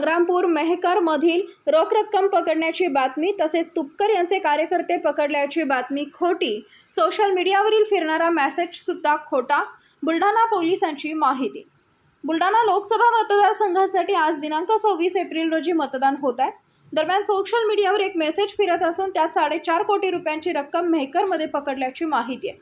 संग्रामपूर मेहकरमधील रोख रक्कम पकडण्याची बातमी तसेच तुपकर यांचे कार्यकर्ते पकडल्याची बातमी खोटी. सोशल मीडियावरील फिरणारा मेसेजसुद्धा खोटा. बुलढाणा पोलिसांची माहिती. बुलढाणा लोकसभा मतदारसंघासाठी आज दिनांक सव्वीस एप्रिल रोजी मतदान होत आहे. दरम्यान सोशल मीडियावर एक मेसेज फिरत असून त्यात साडेचार कोटी रुपयांची रक्कम मेहकरमध्ये पकडल्याची माहिती आहे.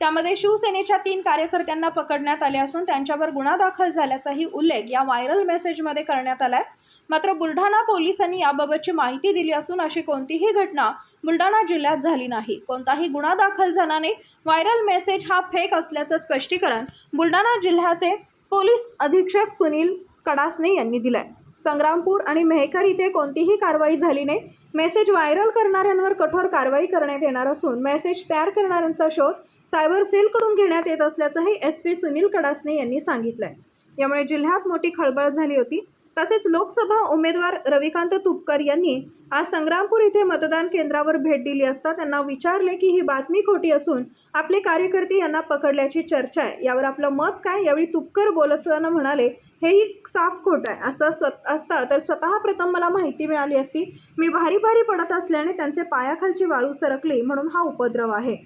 त्यामध्ये शिवसेनेच्या तीन कार्यकर्त्यांना पकडण्यात आले असून त्यांच्यावर गुन्हा दाखल झाल्याचाही उल्लेख या व्हायरल मेसेजमध्ये करण्यात आला आहे मात्र बुलढाणा पोलिसांनी याबाबतची माहिती दिली असून अशी कोणतीही घटना बुलढाणा जिल्ह्यात झाली नाही. कोणताही गुन्हा दाखल झाला नाही व्हायरल मेसेज हा फेक असल्याचं स्पष्टीकरण बुलढाणा जिल्ह्याचे पोलीस अधीक्षक सुनील कडासने यांनी दिलंय. संग्रामपूर आणि मेहकर इथे कोणतीही कारवाई झाली नाही. मेसेज व्हायरल करणाऱ्यांवर कठोर कारवाई करण्यात येणार असून मेसेज तयार करणाऱ्यांचा शोध सायबर सेलकडून घेण्यात येत असल्याचंही एस पी सुनील कडासने यांनी सांगितलं आहे यामुळे जिल्ह्यात मोठी खळबळ झाली होती. तसेच लोकसभा उमेदवार रविकांत तुपकर यांनी आज संग्रामपूर इथे मतदान केंद्रावर भेट दिली असता त्यांना विचारले की ही बातमी खोटी असून आपले कार्यकर्ते यांना पकडल्याची चर्चा आहे. यावर आपलं मत काय? यावेळी तुपकर बोलताना म्हणाले हेही साफ खोटं आहे. असं स्वत असतं. तर स्वतः प्रथम मला माहिती मिळाली असती. मी भारी भारी पडत असल्याने त्यांचे पायाखालची वाळू सरकली म्हणून हा उपद्रव आहे.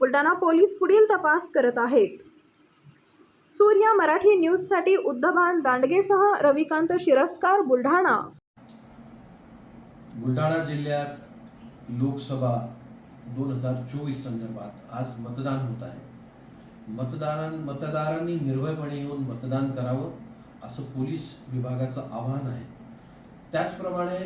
बुलढाणा पोलीस पुढील तपास करत आहेत. सूर्या मराठी न्यूजसाठी उद्धवान दांडगेसह रविकांत शिरस्कार बुलढाणा. बुलढाणा जिल्ह्यात लोकसभा दोन हजार चोवीस संदर्भात आज मतदान होत आहे. मतदारां मतदारांनी निर्भयपणे येऊन मतदान करावं असं पोलीस विभागाचं आव्हान आहे. त्याचप्रमाणे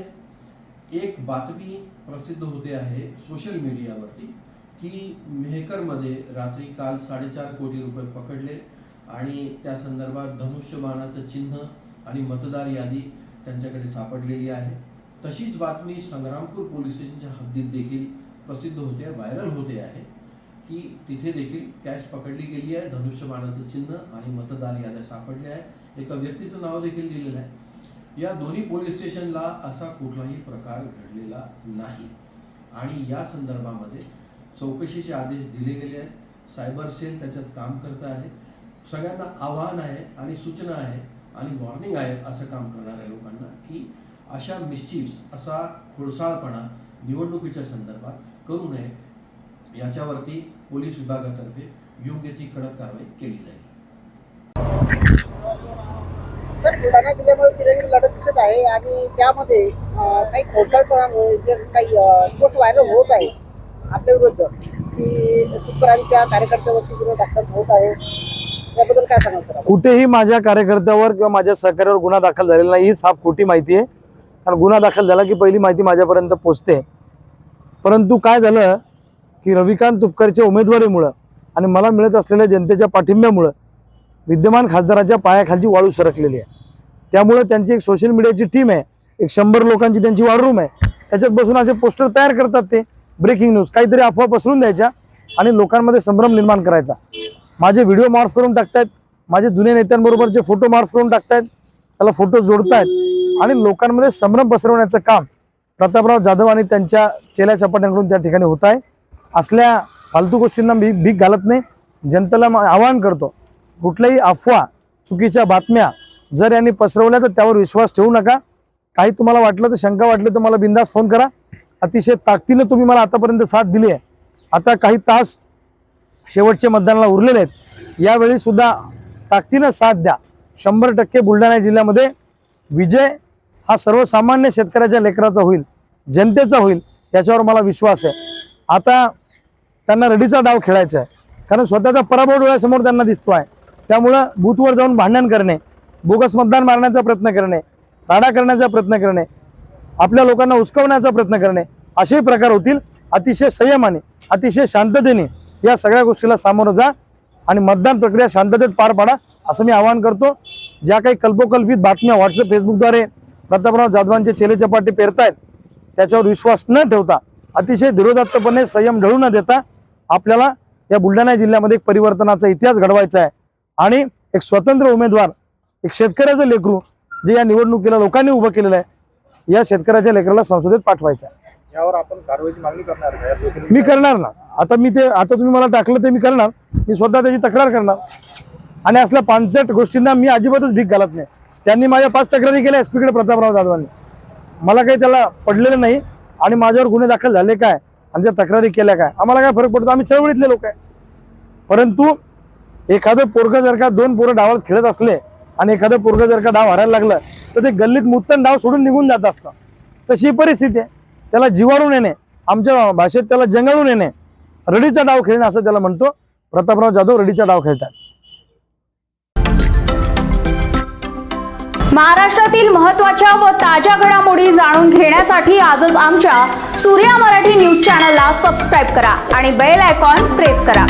एक बातमी प्रसिद्ध होते आहे सोशल मीडियावरती की मेहकरमध्ये रात्री काल साडेचार कोटी रुपये पकडले आणि त्या संदर्भात धनुष्यबाणाचं चिन्ह आणि मतदार यादी त्यांच्याकडे सापडलेली आहे. तशीच बातमी संग्रामपूर पोलीस स्टेशनच्या हद्दीत देखील प्रसिद्ध होते व्हायरल होते आहे की तिथे देखील कॅश पकडली गेली आहे धनुष्यबाणाचं चिन्ह आणि मतदार याद्या सापडल्या आहे. एका व्यक्तीचं नाव देखील दिलेलं आहे. या दोन्ही पोलीस स्टेशनला असा कुठलाही प्रकार घडलेला नाही. आणि या संदर्भामध्ये चौकशीचे आदेश दिले गेले आहेत. सायबर सेल त्याच्यात काम करत आहे. सगळ्यांना आव्हान आहे आणि सूचना आहे आणि वॉर्निंग आहे असं काम करणाऱ्या लोकांना की अशा मिस्चिफ्स असा खोडसाळपणा निवडणुकीच्या संदर्भात करू नये. याच्यावरती पोलीस विभागातर्फे योग्य ती कडक कारवाई केली जाईल. बुलढाणा जिल्ह्यामध्ये तिरंगी लढत दिसत आहे आणि त्यामध्ये अं, काही खोडसाळपणामुळे जे काही पोस्ट व्हायरल होत आहे आपल्या विरुद्ध की तुकारांच्या कार्यकर्त्यावरती गुन्हे दाखल होत आहे. त्याबद्दल काय सांगाल कुठेही माझ्या कार्यकर्त्यावर किंवा माझ्या सहकार्यावर गुन्हा दाखल झालेला नाही ही साफ खोटी माहिती आहे. कारण गुन्हा दाखल झाला की पहिली माहिती माझ्यापर्यंत पोचते परंतु काय झालं की रविकांत तुपकरच्या उमेदवारीमुळं आणि मला मिळत असलेल्या जनतेच्या पाठिंब्यामुळं विद्यमान खासदाराच्या पायाखालची वाळू सरकलेली आहे. त्यामुळं त्यांची एक सोशल मीडियाची टीम आहे. एक शंभर लोकांची त्यांची वॉर रूम आहे. त्याच्यात बसून असे पोस्टर तयार करतात ते. ब्रेकिंग न्यूज काहीतरी अफवा पसरून द्यायच्या आणि लोकांमध्ये संभ्रम निर्माण करायचा. माझे व्हिडिओ मार्फ करून टाकतायत. माझे जुन्या नेत्यांबरोबरचे फोटो मार्फ करून टाकतायत त्याला फोटो जोडतायत. आणि लोकांमध्ये संभ्रम पसरवण्याचं काम प्रतापराव जाधव आणि त्यांच्या चेल्या चपाट्यांकडून त्या ठिकाणी होत आहे. असल्या फालतू गोष्टींना मी भीक घालत नाही. जनतेला आवाहन करतो कुठल्याही अफवा चुकीच्या बातम्या जर यांनी पसरवल्या तर त्यावर विश्वास ठेवू नका. काही तुम्हाला वाटलं तर शंका वाटलं तर मला बिंदास फोन करा. अतिशय ताकदीनं तुम्ही मला आतापर्यंत साथ दिली आहे. आता काही तास शेवटचे मतदानाला उरलेले आहेत. यावेळी सुद्धा ताकदीनं साथ द्या. शंभर टक्के बुलढाणा जिल्ह्यामध्ये विजय हा सर्वसामान्य शेतकऱ्याच्या लेकराचा होईल जनतेचा होईल याच्यावर मला विश्वास आहे. आता त्यांना रडीचा डाव खेळायचा आहे. कारण स्वतःचा पराभव डोळ्यासमोर त्यांना दिसतो आहे त्यामुळं बूथवर जाऊन भांडण करणे बोगस मतदान मारण्याचा प्रयत्न करणे राडा करण्याचा प्रयत्न करणे आपल्या लोकांना उचकवण्याचा प्रयत्न करणे असे प्रकार होतील. अतिशय संयमाने अतिशय शांततेने या सगळ्या गोष्टीला सामोरं जा आणि मतदान प्रक्रिया शांततेत पार पाडा असं मी आवाहन करतो. ज्या काही कल्पोकल्पित बातम्या व्हॉट्सअप फेसबुकद्वारे प्रतापराव जाधवांचे चेले चपाटे पेरतायत त्याच्यावर विश्वास न ठेवता अतिशय धीरोदात्तपणे संयम ढळू न देता आपल्याला या बुलढाणा जिल्ह्यामध्ये एक परिवर्तनाचा इतिहास घडवायचा आहे. आणि एक स्वतंत्र उमेदवार एक शेतकऱ्याचं लेकरू जे या निवडणुकीला लोकांनी उभं केलेलं आहे या शेतकऱ्याच्या लेकराला संसदेत पाठवायचं आहे. यावर आपण कारवाईची मागणी करणार का? मी करणार ना. आता मी ते आता तुम्ही मला टाकलं ते मी करणार. मी स्वतः त्याची तक्रार करणार. आणि असल्या पानसट गोष्टींना मी अजिबातच भीक घालत नाही. त्यांनी माझ्या पाच तक्रारी केल्या एस पीकडे प्रतापराव जाधवांनी मला काही त्याला पडलेलं नाही. आणि माझ्यावर गुन्हे दाखल झाले काय? आणि त्या तक्रारी केल्या काय? आम्हाला काय फरक पडतो? आम्ही चळवळीतले लोक आहे. परंतु एखादं पोरगं जर का दोन पोरं डावात खेळत असले आणि एखादं पोरगं जर का डाव हरायला लागलं तर ते गल्लीत मुत्तन डाव सोडून निघून जात असतं तशी परिस्थिती आहे. त्याला जिवाळून येणे आमच्या भाषेत त्याला जंगळून येणे रडीचा डाव खेळणे असं त्याला म्हणतो. प्रतापराव जाधव रडीचा डाव खेळतात. महाराष्ट्रातील महत्त्वाच्या व ताज्या घडामोडी जाणून घेण्यासाठी आजच आमच्या सूर्या मराठी न्यूज चॅनलला सबस्क्राईब करा आणि बेल आयकॉन प्रेस करा.